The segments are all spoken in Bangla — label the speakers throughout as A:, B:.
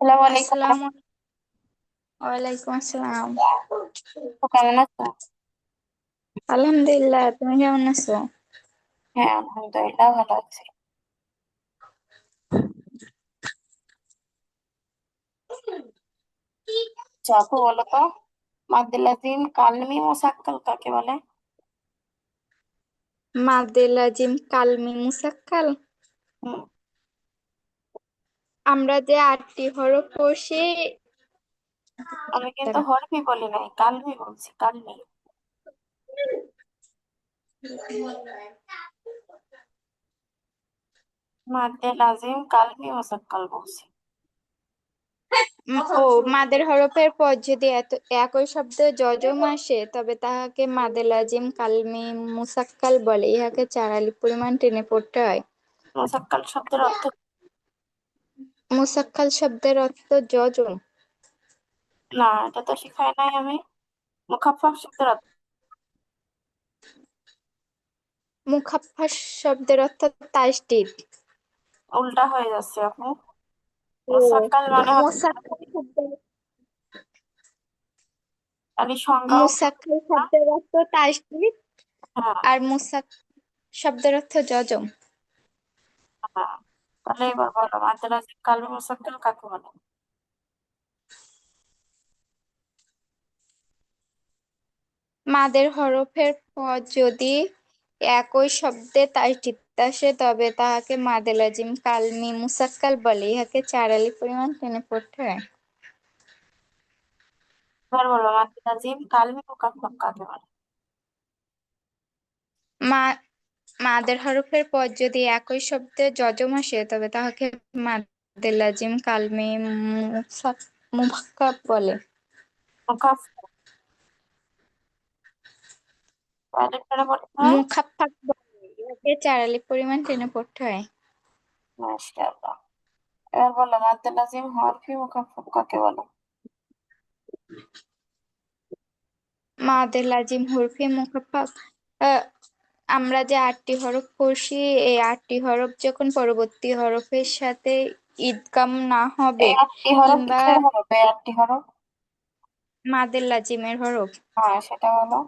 A: আসসালামু আলাইকুম
B: ওয়ালাইকুম আসসালাম
A: কেমন আছো
B: আলহামদুলিল্লাহ তুমি কেমন আছো?
A: হ্যাঁ আলহামদুলিল্লাহ ভালো আছি। আপু বলো তো মাদ্দুল আজিম কালমি মোসাক্কাল কাকে বলে?
B: মাদ্দে লাজিম কালমি মুসাক্কাল?
A: হুম,
B: আমরা যে আটটি হরফ পড়ছি
A: আমি কিন্তু হরফি বলি নাই কালমি বলছি কালমি মাদ্দে লাজিম কালমি মোসাক্কাল বলছি।
B: ও মাদের হরফের পর যদি এত একই শব্দ যজম আসে তবে তাহাকে মাদে লাজিম কালমি মুসাক্কাল বলে। ইহাকে চারালি পরিমাণ টেনে পড়তে হয়।
A: মোসাক্কাল শব্দের অর্থ
B: মুসাক্কাল শব্দের অর্থ যজম।
A: না এটা তো শিখাই নাই আমি। মুখাফফাফ শব্দের অর্থ।
B: মুখাফফাস শব্দের অর্থ তাসদিদ
A: উল্টা হয়ে যাচ্ছে আপু। মোসাক্কাল মানে
B: মুসাক্কাল শব্দের
A: আমি সংজ্ঞাও
B: মুসাক্কাল শব্দের অর্থ তাসদিদ
A: হ্যাঁ।
B: আর মুসাক শব্দের অর্থ যজম।
A: হ্যাঁ। তাহলে এবার বলো মাদ্দে লাজিম কালমি মোসাক্কাল কাকে বলে?
B: মাদের হরফের পর যদি একই শব্দে তাসদিদ আসে তবে তাহাকে মাদে লাজিম কালমি মুসাক্কাল বলে। ইহাকে চার আলিফ পরিমাণ টেনে পড়তে হয়।
A: এবার বলো মাদ্দে লাজিম কালমি মুকাফফাফ কাকে বলে?
B: মা মাদের হরফের পর যদি একই শব্দে যজম আসে তবে তাহাকে মাদে লাজিম কালমি মুফাক্কাব বলে। ইহাকে পরিমাণ টেনে পড়তে হয়।
A: মাশাআল্লাহ। এবার বলো মাদ্দে লাজিম হরফি মুকাফফাফ কাকে বলে?
B: মাদের লাজিম হরফি আহ, আমরা যে আটটি হরফ পড়ছি এই আটটি হরফ যখন পরবর্তী হরফের সাথে ইদগাম না হবে
A: এই আটটি হরফ
B: কিংবা
A: কিসের আটটি হরফ?
B: মাদের লাজিমের হরফ।
A: হ্যাঁ সেটা হলো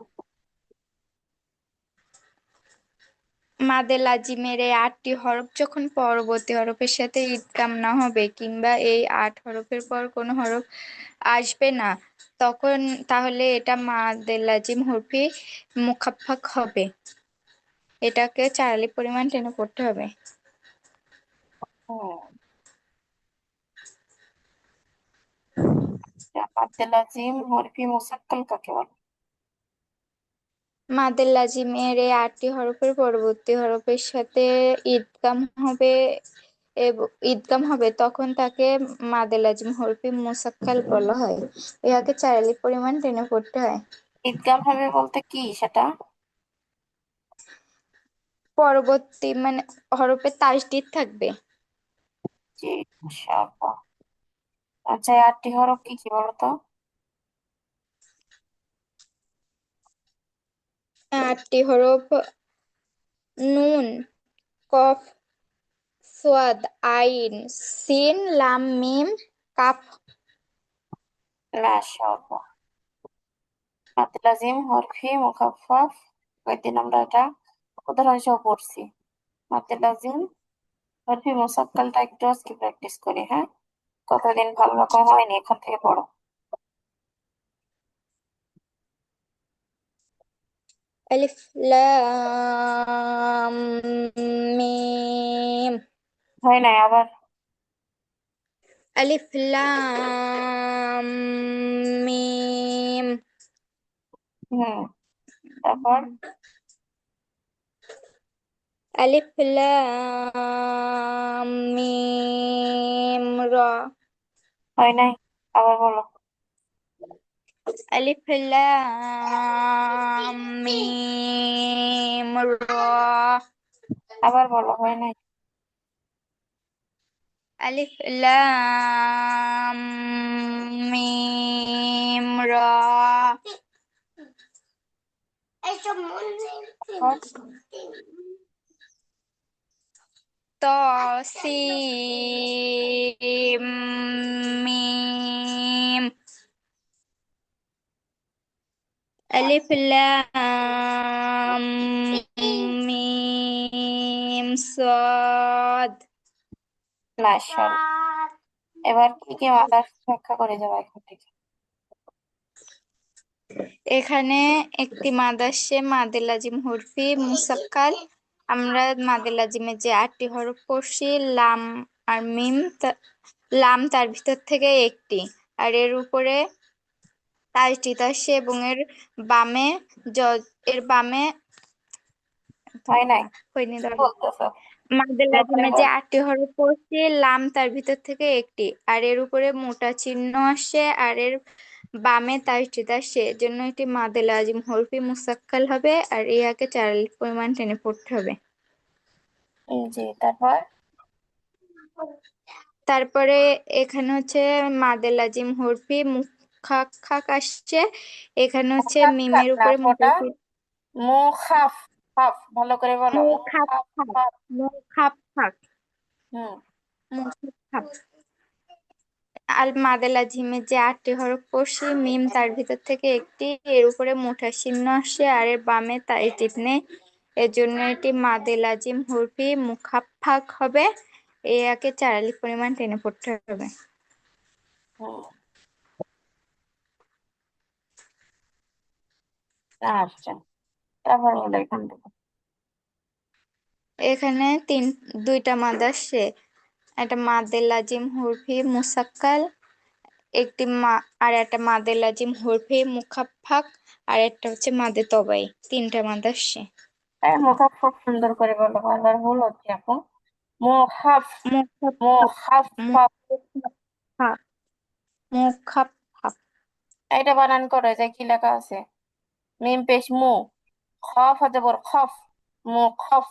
B: মাদে লাজিমের এই আটটি হরফ যখন পরবর্তী হরফের সাথে ইদগাম না হবে কিংবা এই আট হরফের পর কোনো হরফ আসবে না তখন তাহলে এটা মাদে লাজিম হরফি মুখাফফাক হবে। এটাকে চার আলিফ পরিমাণ টেনে পড়তে হবে।
A: হুম আচ্ছা,
B: মাদের লাজিমের এই আটটি হরফের পরবর্তী হরফের সাথে ইদগাম হবে ইদগাম হবে তখন তাকে মাদে লাজিম হরফি মুসাক্কাল বলা হয়। ইহাকে চার আলিফ পরিমাণ টেনে পড়তে হয়।
A: ঈদগাম হবে বলতে কি সেটা?
B: পরবর্তী মানে হরফে তাসদিদ থাকবে।
A: জি আচ্ছা আটটি হরফ কি কি বলো তো
B: আটটি হরফ। নুন কফ সোয়াদ আইন সিন লাম মিম কাফ।
A: মাদ্দে লাজিম হরফি মুকাফফাফ কয়েকদিন আমরা এটা? উদাহরণ সহ পড়ছি? মাদ্দে লাজিম হরফি মুসাক্কালটা একটু আজকে প্র্যাকটিস করি হ্যাঁ? কতদিন ভালো রকম হয়নি এখন থেকে পড়ো।
B: আলিফ লাম মিম।
A: হয় নাই আবার?
B: আলিফ লাম মিম।
A: হুম তারপর?
B: আলিফ লাম মিম র।
A: হয় নাই আবার বলো।
B: আলিফ লাম মিম র।
A: আবার বলো হয় নাই।
B: আলিফ লাম মিম র।
A: তারপর
B: ত সিম মিম ألف لام ميم صاد
A: মাশাআল্লাহ এবার কি কি মাদার ব্যাখ্যা করে যাবো এখান থেকে
B: এখানে একটি মাদ আসছে মাদে লাজিম হরফি মুসাক্কাল আমরা মাদে লাজিমে যে আটটি হরফ পড়ছি লাম আর মিম লাম তার ভিতর থেকে একটি। আর এর উপরে তাজদিদ আসছে এবং এর বামে জ- এর বামে
A: হয় নাই?
B: হয়নি মাদে লাজিমে যে আটটি হরফ পড়ছি লাম তার ভিতর থেকে একটি। আর এর উপরে মোটা চিহ্ন আসে আর এর বামে তাসদিদ আসছে এজন্য এটি মাদে লাজিম হরফি মুসাক্কাল হবে আর ইহাকে চার আলিফ পরিমাণ টেনে পড়তে হবে।
A: এই যে তারপর?
B: তারপরে এখানে হচ্ছে মাদে লাজিম হরফি মুখাক্কাক আসছে। এখানে হচ্ছে মিমের উপরে মোটা
A: মুখাফ খাফ ভালো করে বলো। মুখাফ হুম।
B: আল মাদে লাজিমে যে আটটি হরফ পড়ছি মিম তার ভিতর থেকে একটি এর উপরে মোটা চিহ্ন আসছে আর এর বামে তাইটিপ নেই। এর জন্য এটি মাদে লাজিম হরফি মুখাফাক হবে। এই একে চার আলিফ পরিমাণ টেনে পড়তে হবে।
A: আচ্ছা তারপর এখান থেকে
B: এখানে তিন দুইটা মাদ আসছে একটা মাদে লাজিম হরফি মুসাক্কাল একটি মা আর একটা মাদে লাজিম হরফি মুখাফাক আর একটা হচ্ছে মাদে তবাই তিনটা মাদ আসছে
A: তাই মুখাফ সুন্দর করে বলো বারবার ভুল হচ্ছে আপু। মুখাফ
B: মুখাফাক
A: মুখাফ
B: মুখাফাক মুখাফাক
A: এটা বানান করো যে কি লেখা আছে? মিম পেশ মু খফ হাতে বর খফ মুখাফ।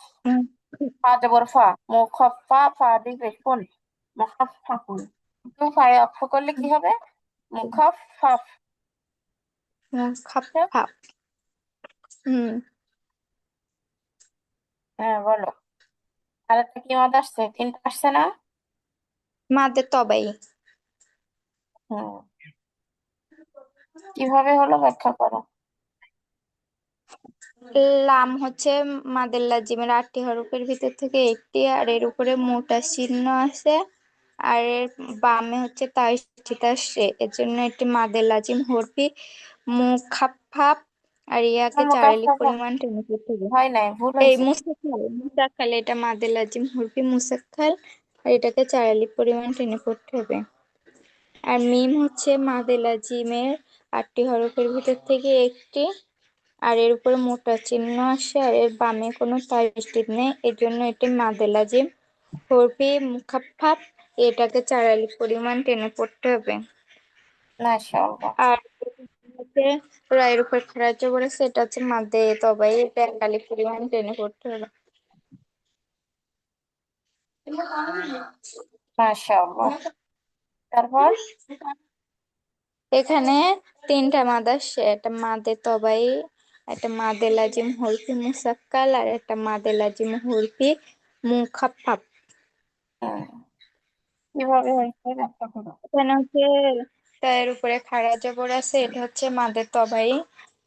A: ফা জবর ফা মুখাফা ফা দি পেশ ফুন মুখাফাকুন টু ফাই অক্ষ করলে কি হবে? মুখাফাফ
B: মুখাফাক হুম।
A: হ্যাঁ বলো। আর একটা কি মত আসছে? তিনটা আসছে না?
B: মাদে তবাই।
A: হুম। কীভাবে হলো ব্যাখ্যা করো?
B: লাম হচ্ছে মাদের লাজিমের আটটি হরফের ভিতর থেকে একটি আর এর উপরে মোটা চিহ্ন আছে আর এর বামে হচ্ছে তাসদিদ আসছে এর জন্য এটি মাদের লাজিম হরফি মুখাফাফ আর ইয়াকে চার আলিফ
A: মুখাফফা
B: পরিমাণ টেনে পড়তে হবে
A: হয় ভুল
B: এই মুসাক্কাল মুসাক্কাল এটা মাদের লাজিম হরফি মুসাক্কাল আর এটাকে চার আলিফ পরিমাণ টেনে পড়তে হবে। আর মিম হচ্ছে মাদে লাজিমের আটটি হরফের ভিতর থেকে একটি আর এর উপরে মোটা চিহ্ন আসে আর এর বামে কোনো তাসদিদ নেই। এর জন্য এটি মাদে লাজিম হরফি মুখাফফাফ এটাকে চারালি পরিমাণ টেনে পড়তে হবে। আর রায়ের উপর খারাজ করেছে এটা হচ্ছে মাদে তবাই এটা এক আলিফ পরিমাণ টেনে পড়তে হবে।
A: তারপর?
B: এখানে তিনটা মাদ আসছে একটা মাদে তবাই একটা মাদে লাজিম হরফি মুসাক্কাল আর একটা মাদে লাজিম হরফি
A: হুম, কীভাবে হয়েছে
B: এখানে হচ্ছে তার উপরে খাড়া জবর আছে এটা হচ্ছে মাদের তবাই।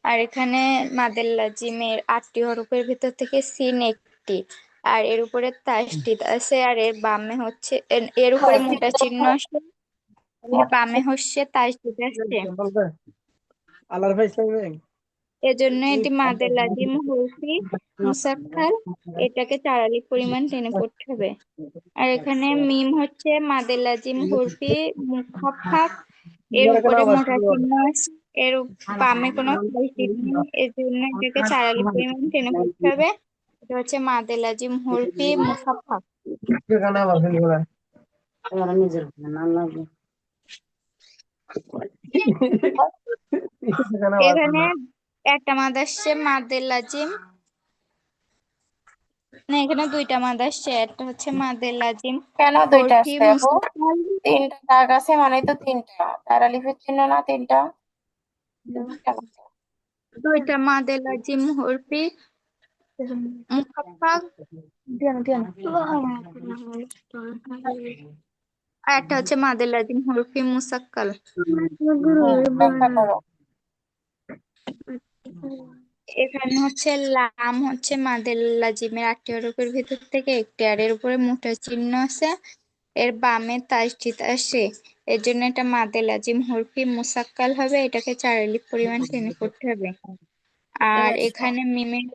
B: আর এখানে মাদের লাজিমের আটটি হরফের ভিতর থেকে সিন একটি আর এর উপরে তাসদিদ আছে আর এর বামে হচ্ছে এর- উপরে মোটা চিহ্ন এর বামে হচ্ছে তাসদিদ আসছে
C: আল্লাহর ভাই
B: এজন্য এটি মাদের লাজিম হরফি মুসাক্কাল এটাকে চার আলিফ পরিমাণ টেনে পড়তে হবে। আর এখানে মিম হচ্ছে মাদের লাজিম হরফি মুখাফাক এর উপরে মোটা চিহ্ন এর বামে কোনো তাসদিদ নেই এটাকে চার আলিফ পরিমাণ টেনে পড়তে হবে। এটা হচ্ছে মাদের লাজিম হরফি মুখাফাক
D: নিজের নাম লাগবে
C: এখানে
B: একটা মাদ আসছে মাদের লাজিম না এখানে দুইটা মাদ আসছে একটা হচ্ছে মাদের লাজিম
A: কেন দুইটা আসছে তিনটা দাগ আছে মানে তো তিনটা। তার আলিফের চিহ্ন না তিনটা?
B: দুইটা। মাদে লাজিম হরফি মুখাফাক আর একটা হচ্ছে মাদের লাজিম হরফি মুসাক্কাল?
A: করো।
B: এখানে হচ্ছে লাম হচ্ছে মাদের লাজিমের আটটি হরফের ভিতর থেকে একটি আর এর উপরে মোটা চিহ্ন আছে। এর বামে তাসদিদ আসে। এর জন্য এটা মাদের লাজিম হরফি মুসাক্কাল হবে। এটাকে চার আলিফ পরিমাণ টেনে পড়তে হবে। আর
A: আচ্ছা।
B: এখানে মিমের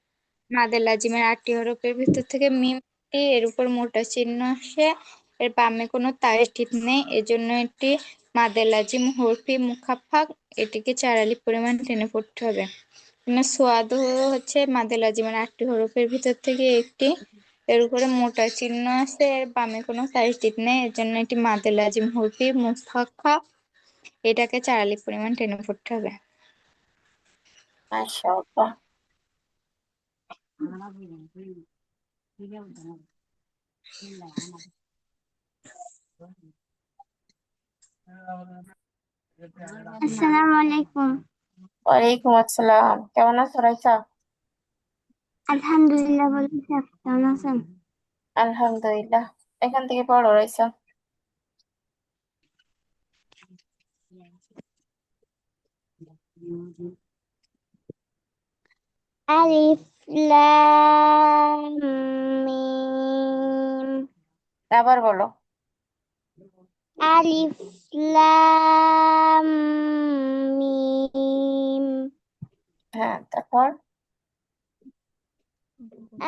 B: মাদের লাজিমের আটটি হরফের ভিতর থেকে মিমটি এর উপর মোটা চিহ্ন আসে। এর বামে কোনো তাসদিদ নেই। এজন্য এটি মাদের লাজিম হরফি মুখাফাক। এটিকে চার আলিফ পরিমাণ টেনে পড়তে হবে। মানে সোয়াদ হচ্ছে মাদের লাজিমের আটটি হরফের ভিতর থেকে একটি। এর উপরে মোটা চিহ্ন আছে এর বামে কোনো তাসদিদ নেই এর জন্য এটি মাদের লাজিম হরফি মুফাক্কা এটাকে চার আলিফ পরিমাণ টেনে পড়তে হবে।
A: মাশাআল্লাহ।
E: আসসালামু আলাইকুম।
A: ওয়ালাইকুম আসসালাম। কেমন আছো রাইসা?
E: আলহামদুলিল্লাহ বলছি আপনি কেমন আছেন?
A: আলহামদুলিল্লাহ। এখান থেকে পড়ো রাইসা।
E: আলিফ লাম মিম।
A: আবার বলো।
E: আলিফ লাম মিম
A: হ্যাঁ তারপর?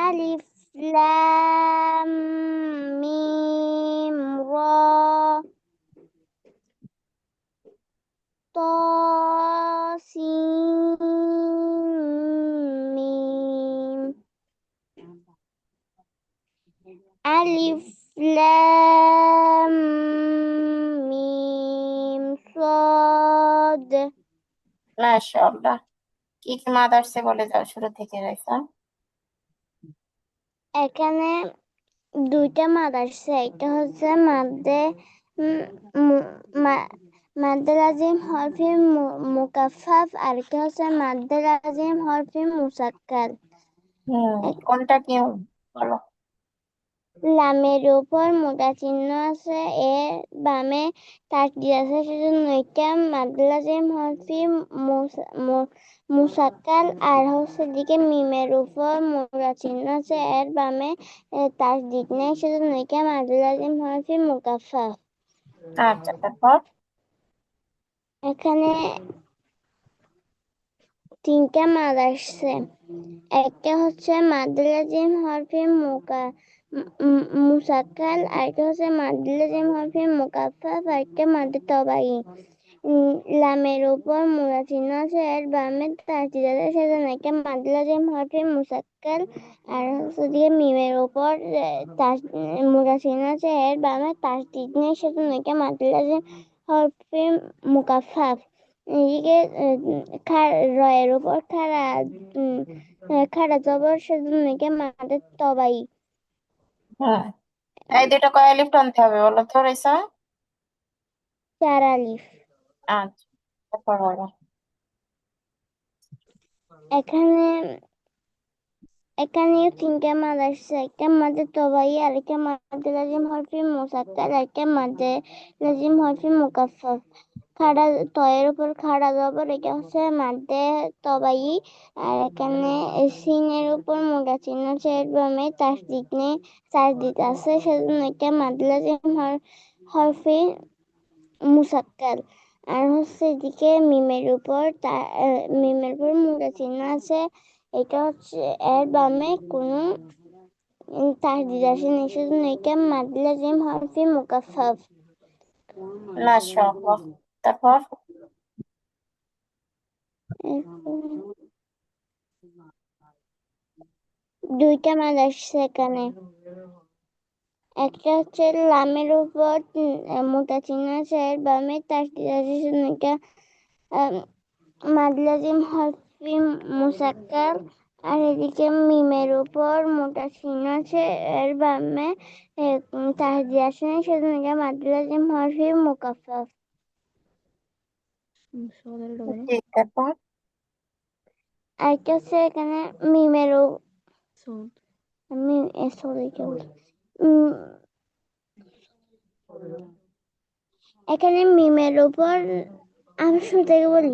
E: আলিফ লাম মিম র ত
A: মাশাআল্লাহ কি কি বলে যাও শুরু থেকে
E: এখানে দুইটা মাদ আসছে একটা হচ্ছে মাদ্দে উম, মু- মা- মাদ্দে লাজিম হরফি মুকাফফাফ আর একটা হচ্ছে মাদ্দে লাজিম হরফি মুসাক্কাল।
A: কোনটা কি বলো।
E: লামের উপর মোটা চিহ্ন আছে এর বামে তাসদিদ আছে সেজন্য এটা মাদ্দে লাজিম হরফি মুসাক্কাল আর হচ্ছে দিকে মিমের উপর মোটা চিহ্ন আছে এর বামে এ, তাসদিদ নেই সেজন্য এটা মাদ্দে লাজিম হরফি মুকাফফাফ
A: আচ্ছা তারপর?
E: এখানে তিনটা মাদ আসছে। একটা হচ্ছে মাদ্দুলাজিম হরফে মুকা মুসাক্কাল আরেকটা হচ্ছে মাদ্দুলাজিম হরফে মুকাফফাফ আরেকটা মাদ্দে তবাই লামের উপর মুরা চিহ্ন আছে এর বামে তাসদিদ আছে সেজন্য একটা মাদ্দুলাজিম হরফে মুসাক্কাল আর হচ্ছে দিয়ে মিমের উপর তাস মুরা চিহ্ন আছে এর বামে তাসদিদ নেই সেজন্য একটা মাদ্দুলাজিম হরফে মুকাফফাফ এদিকে রয়ের উপর খাড়া খাড়া জবর সেজন্য একে মাঠে তবাই
A: এই দুটো কয় আলিফ টানতে হবে বলো তো রাইসা?
E: চার আলিফ।
A: আচ্ছা তারপর বলো
E: এখানে এখানে তিনটা মাদ আসছে একটা মাদে তবাই আর একটা মাদে লাজিম হরফি মুসাক্কার আর একটা মাদে লাজিম হরফি মুকাফফাফ খাড়া তয়ের উপর খাড়া জবর এটা হচ্ছে মাদে তবাই। আর এখানে সিনের উপর মোটা চিহ্ন আছে এর বামে তাসদিদ নেই তাসদিদ আছে। সেজন্য এটা মাদে লাজিম হর- হরফি মুসাক্কাল। আর হচ্ছে এদিকে মিমের উপর মিমের উপর মোটা চিহ্ন আছে। এটা হচ্ছে এর বামে কোনো উম, তাসদিদ আসেনি। সেজন্য এটা মাদ্দে লাজিম হরফি মুকাফফাফ।
A: মাশাআল্লাহ। তারপর?
E: দুইটা মাদ আসছে এখানে। একটা হচ্ছে লামের উপর মোটা আছে এর বামে তাসদিদ আছে সেজন্য এটা মাদ্দে লাজিম হরফি মুসাক্কাল, আর এদিকে মিমের উপর মোটা চিহ্ন আছে এর বামে তাহদি আসেনি সেজন্য এটা মাদ্দে লাজিম হরফি মুকাফফাফ
A: ঠিক তারপর
E: আরেকটা হচ্ছে এখানে মিমের উ-
F: এসোড
E: আমি এসো লিখে এখানে মিমের উপর আমি শুরু থেকে বলি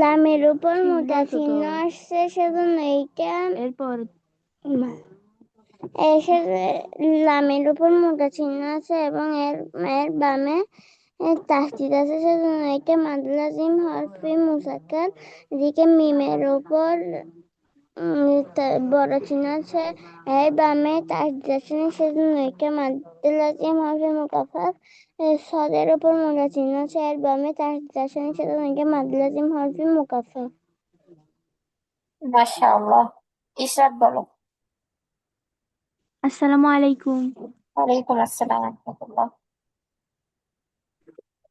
E: লামের উপর মোটা চিহ্ন আসছে সেজন্য এইটা
F: এরপর
E: এসে লামের উপর মোটা চিহ্ন আছে এবং এর এর বামে তাসদিদ আছে সেজন্য এটা মাদলাজিম হরফি মুসাক্কার এদিকে মিমের তা- বড় চিহ্ন আছে এর বামে তাসদিদ আছে সেজন্য এটা মাদলাজিম হরফি মুকাফাফ সদের উপর মোটা চিহ্ন আছে এর বামে তাসদিদ আছে সেজন্য এটা মাদলাজিম হরফি মুকাফাফ
A: মাশাআল্লাহ। ইশরাত বলো।
F: আসসালামু আলাইকুম।
A: ওয়ালাইকুম আসসালাম রাহমাতুল্লাহ।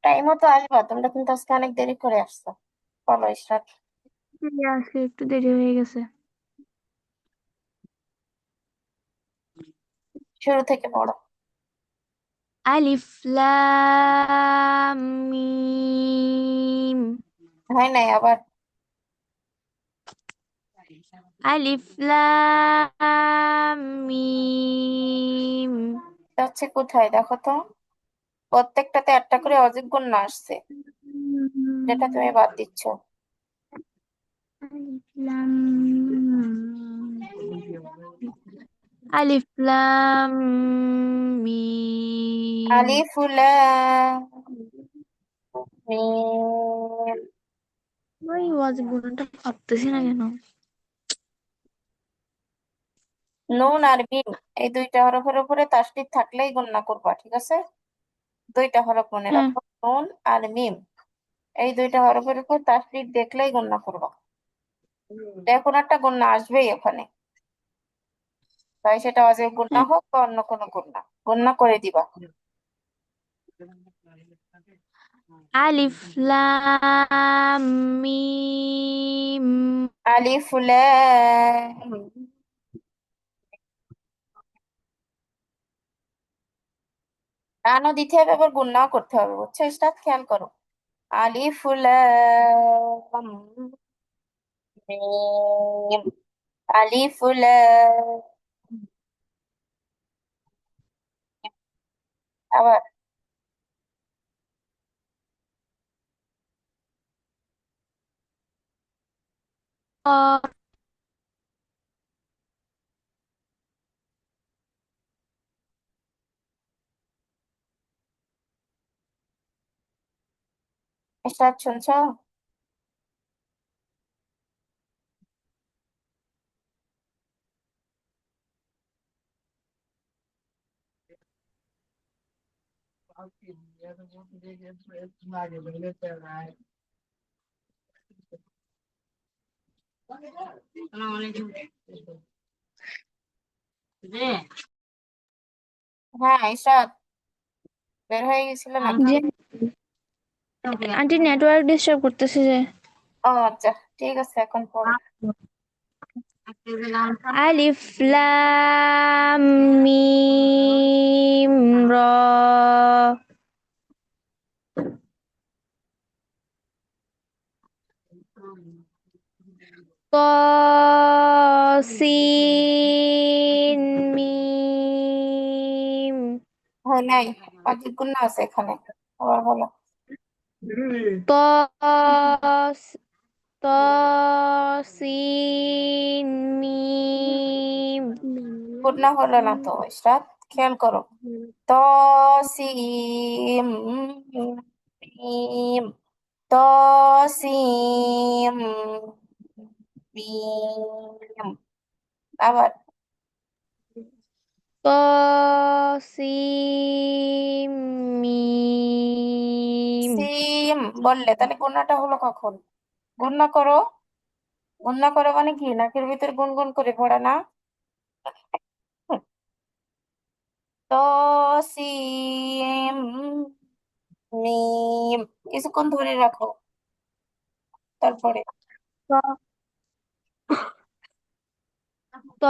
A: টাইম মতো আসবা তোমরা কিন্তু আজকে অনেক দেরি করে আসছো। বলো ইশরাত।
F: আজকে একটু দেরি হয়ে গেছে।
A: শুরু থেকে পড়ো।
F: আলিফ লাম মিম।
A: হয় নাই আবার?
F: আলিফ লাম মিম।
A: হচ্ছে কোথায়? দেখো তো। প্রত্যেকটাতে একটা করে অযোগ্য না আসছে। যেটা তুমি বাদ দিচ্ছ।
F: আলিফ লাম মিম
A: আলিফ লাম মিম
F: ওই ওয়াজ গুণটা ভাবতেছি না কেন
A: নুন আর মিম এই দুইটা হরফের উপরে তাসদিদ থাকলেই গণনা করবা ঠিক আছে? দুইটা হরফ মনে। রাখো নুন আর মিম। এই দুইটা হরফের উপর তাসদিদ দেখলেই গণনা করবা। এখন একটা গণনা আসবেই ওখানে। তাই সেটা অজেব গুণনা হোক বা অন্য কোনো গুণনা। গণনা করে দিবা।
F: আলিফ লাম মিম।
A: আলিফ লাম টানও দিতে হবে, আবার গুণনাও করতে হবে, বুঝছ? স্টার্ট খেয়াল করো। আলিফ লাম মিম আলিফ লাম আবার
F: ক
A: স্টার্ট শুনছো হ্যাঁ ইশরাত বের হয়ে গেছিলে নাকি
F: জি আন্টি নেটওয়ার্ক ডিস্টার্ব করতেছে যে।
A: ও আচ্ছা ঠিক আছে এখন পড়ো।
F: আলিফ লাম মিম র। সিন মিম।
A: হয় নাই অজিত গুণ আছে এখানে। আবার বলো।
F: ত ত সিন মিম
A: গুণনা হলো না তো ইশরাত খেয়াল করো ত সিম মিম ত সিম মিম আবার
F: ত সিম
A: বললে। তাহলে গুণনাটা হলো কখন? গুণনা করো। গুণনা করো মানে কি? নাকের ভিতর গুনগুন করে পড়া না? তো সিম মিম কিছুক্ষণ ধরে রাখো। তারপরে।
F: ত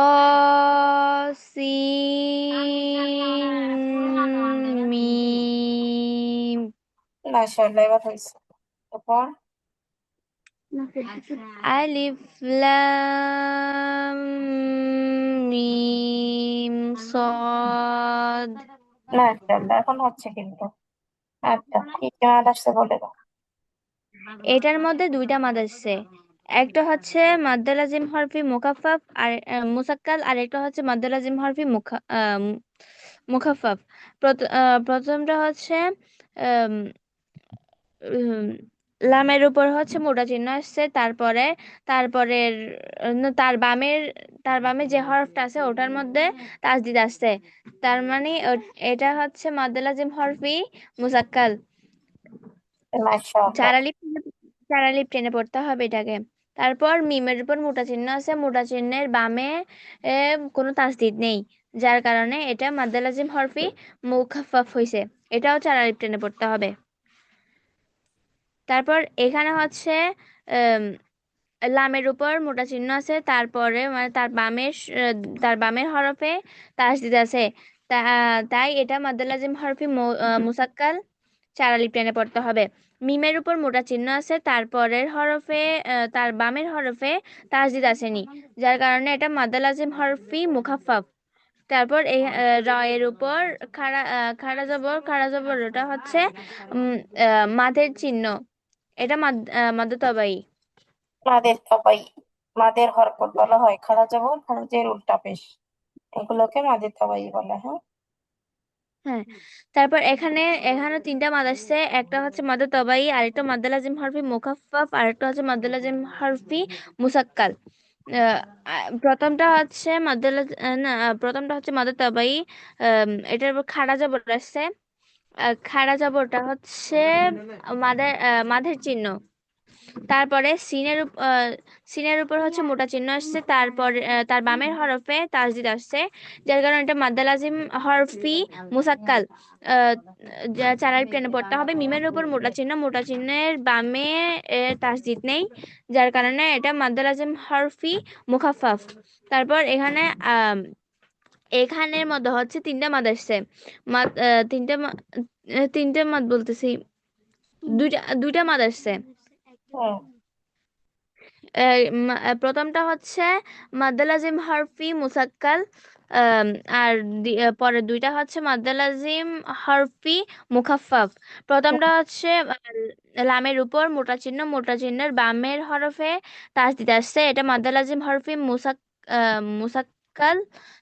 F: সিন মিম
A: মাশাআল্লাহ এবার হয়েছে তারপর
F: আলিফ লাম মিম সদ।
A: মাশাআল্লাহ এখন হচ্ছে কিন্তু। আচ্ছা কি কাজ আসছে বলে দাও।
F: এটার মধ্যে দুইটা মাদ আছে একটা হচ্ছে মাদ্দে লাজিম হরফি মুকাফফাফ আর মুসাক্কাল আর একটা হচ্ছে মাদ্দে লাজিম হরফি মুখা আহ, মু- মুখাফফাফ আহ, প্রথমটা হচ্ছে লামের উপর হচ্ছে মোটা চিহ্ন আসছে তারপরে না, তার বামের তার বামে যে হরফটা আছে ওটার মধ্যে তাসদিদ আসছে। তার মানে এটা হচ্ছে মাদ্দে লাজিম হরফি মুসাক্কাল। চারালিপ চারালিপ টেনে পড়তে হবে এটাকে। তারপর মিমের উপর মোটা চিহ্ন আছে, মোটা চিহ্নের বামে কোনো তাসদিদ নেই। যার কারণে এটা মাদ্দে লাজিম হরফি মুখাফফাফ হয়েছে এটাও চারালিপ টেনে পড়তে হবে। তারপর এখানে হচ্ছে লামের উপর মোটা চিহ্ন আছে, তারপরে মানে তার বামের তার বামের হরফে তাসদিদ আছে। তাই এটা মাদ্দে লাজিম হরফি মুসাক্কাল চারালিপ টেনে পড়তে হবে। মিমের উপর মোটা চিহ্ন আছে তারপরের হরফে তার বামের হরফে তাজিদ আসেনি, যার কারণে এটা মাদ্দে আজিম হরফি মুখাফফাফ। তারপর এই রয়ের উপর খাড়া খাড়া জবর খাড়া জবর ওটা হচ্ছে মাদের চিহ্ন। এটা মাদ তবাই।
A: মাদের তবাই, মাদের হরকত বলা হয় খাড়া জবর খাড়াজের উল্টা পেশ। এগুলোকে মাদের তবাই বলে হ্যাঁ?
F: হ্যাঁ তারপর এখানে এখানে তিনটা মাদ আসছে একটা হচ্ছে মাদ্দে তবাই আরেকটা মাদ্দে লাজিম হরফি মুখাফফাফ আরেকটা হচ্ছে মাদ্দে লাজিম হরফি মুসাক্কাল। প্রথমটা হচ্ছে মাদ্দে না প্রথমটা হচ্ছে মাদ্দে তবাই এটার উপর খাড়া জবর আসছে। খাড়া জবরটা হচ্ছে মাদের মাদের চিহ্ন। তারপরে সিনের সিনের উপর হচ্ছে মোটা চিহ্ন আসছে তারপরে তার বামের হরফে তাসদিদ আসছে যার কারণে এটা মাদ্দা লাজিম হরফি মুসাক্কাল চারাই টেনে পড়তে হবে? মিমের উপর মোটা চিহ্ন মোটা চিহ্নের বামে এ, তাসদিদ নেই যার কারণে এটা মাদ্দা আজিম হরফি মুখাফাফ তারপর এখানে এখানের মধ্যে হচ্ছে তিনটা মাদ আসছে। মাদ তিনটা তিনটা মাদ বলতেছি। দুইটা দুইটা মাদ আসছে। মা- আহ, প্রথমটা হচ্ছে মাদ্দালাজিম হরফি মুসাক্কাল আম, আর দি- পরের দুইটা হচ্ছে মাদ্দালাজিম হরফি মুখাফফাফ। প্রথমটা হচ্ছে আহ, লামের উপর মোটা চিহ্ন মোটা চিহ্নের বামের হরফে তাসদিদ আসছে। এটা মাদ্দালাজিম হরফি মুসাক মুসাক্কাল।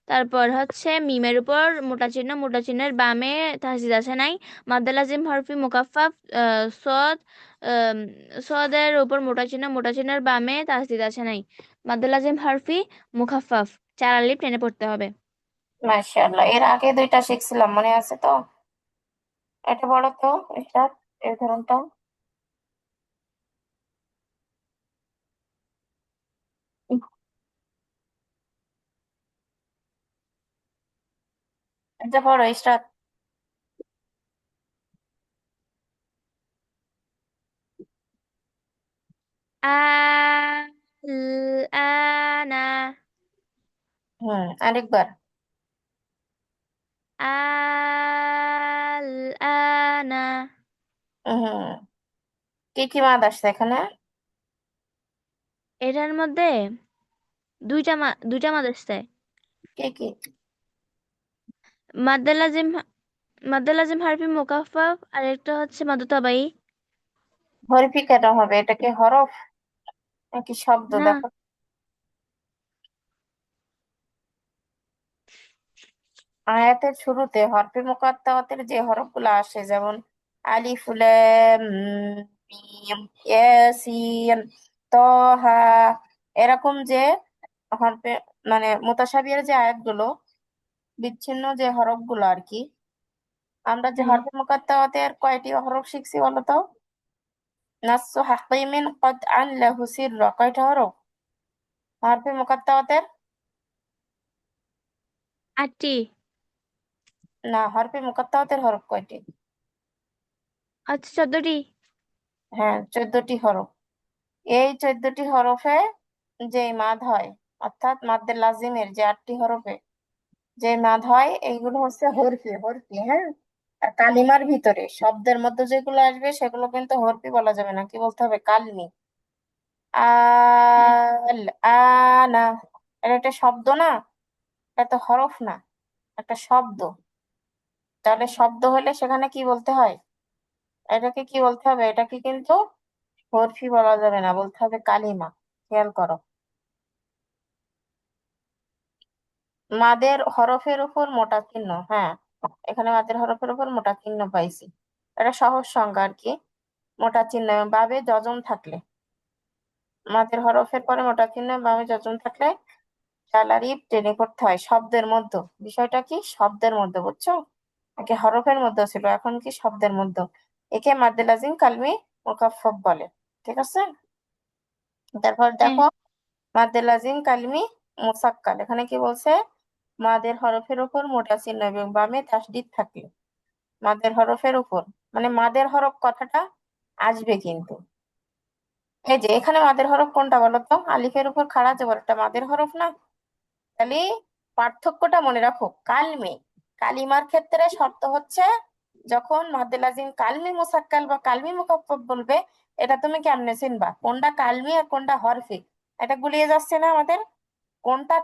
F: তারপর হচ্ছে মিমের উপর মোটা চিহ্ন মোটা চিহ্নের বামে তাসদিদ আসে নাই। মাদ্দালাজিম হরফি মুকাফফাফ আহ, সদ সদের উপর মোটা চিহ্ন, মোটা চিহ্নের বামে তাসদিদ আছে নাই। মাদ্দুল আজিম হারফি, মুখাফফাফ। চার আলিফ টেনে পড়তে হবে।
A: মাশাআল্লাহ, এর আগে দুইটা শিখছিলাম, মনে আছে তো? এটা বড় তো, এটা, এই ধরনটা। এটা বড় ইশরাত
F: আনা
A: হুম আরেকবার।
F: আল আনা
A: হুম কি কি মাদ আসছে এখানে?
F: এটার মধ্যে দুইটা মা দুইটা মাদ আসছে।
A: কি কি?
F: আজিম হারফি মুকাফফাফ আর একটা হচ্ছে মাদ্দু তাবাই
A: হরফি কেন হবে? এটা কি হরফ? নাকি শব্দ
F: না।
A: দেখো। আয়াতের শুরুতে হরফে মুকাত্তাওয়াতের যে হরফগুলো আসে যেমন আলিফ লাম মিম ইয়াসিন তহা এরকম যে হরফে মানে মুতাশাবিহের যে আয়াতগুলো বিচ্ছিন্ন যে হরফগুলো আর কি। আমরা যে হরফে মুকাত্তাওয়াতের কয়টি হরফ শিখছি বলো তো? নাসসু হাকিমিন কদ আন লাহু সিররা কয়টা হরফ হরফে মুকাত্তাওয়াতের
F: আটটি
A: না হরফে মুকাত্তাওয়াতের হরফ কয়টি
F: আচ্ছা চোদ্দটি
A: হ্যাঁ চোদ্দটি হরফ এই চোদ্দটি হরফে যে মাদ হয় অর্থাৎ মাদ্দে লাজিমের যে আটটি হরফে যে মাদ হয় এইগুলো হচ্ছে হরফি হরফি হ্যাঁ? কালিমার ভিতরে শব্দের মধ্যে যেগুলো আসবে সেগুলো কিন্তু হরফি বলা যাবে না। কি বলতে হবে? কালমি। আল আনা এটা একটা শব্দ না? এটা তো হরফ না। একটা শব্দ। তাহলে শব্দ হলে সেখানে কি বলতে হয়? এটাকে কি বলতে হবে? এটাকে কিন্তু হরফি বলা যাবে না। বলতে হবে কালিমা। খেয়াল করো। মাদের হরফের উপর মোটা চিহ্ন হ্যাঁ। এখানে মাদের হরফের উপর মোটা চিহ্ন পাইছি। এটা সহজ সংজ্ঞা আর কি। মোটা চিহ্ন বাবে যজম থাকলে। মাদের হরফের পরে মোটা চিহ্ন বাবে যজম থাকলে চালারি টেনে করতে হয় শব্দের মধ্যে। বিষয়টা কি? শব্দের মধ্যে বুঝছ? আগে হরফের মধ্যে ছিল এখন কি শব্দের মধ্যে? একে মাদ্দে লাজিম কালমি মুকাফফাফ বলে ঠিক আছে? তারপর দেখো মাদ্দে লাজিম কালমি মুসাক্কাল এখানে কি বলছে? মাদের হরফের উপর মোটা চিহ্ন এবং বামে তাসদিদ থাকলে। মাদের হরফের উপর মানে মাদের হরফ কথাটা আসবে কিন্তু। এই যে, এখানে মাদের হরফ কোনটা বলো তো আলিফের উপর খাড়া জবর একটা মাদের হরফ না? তাহলে পার্থক্যটা মনে রাখো, কালমে। কালিমার ক্ষেত্রে শর্ত হচ্ছে যখন মাদ্দে লাজিম কালমি মুসাক্কাল বা কালমি মুকাফফাফ বলবে, এটা তুমি কেমনে চিনবা? কোনটা কালমি আর কোনটা হরফি এটা গুলিয়ে যাচ্ছে না আমাদের? কোনটা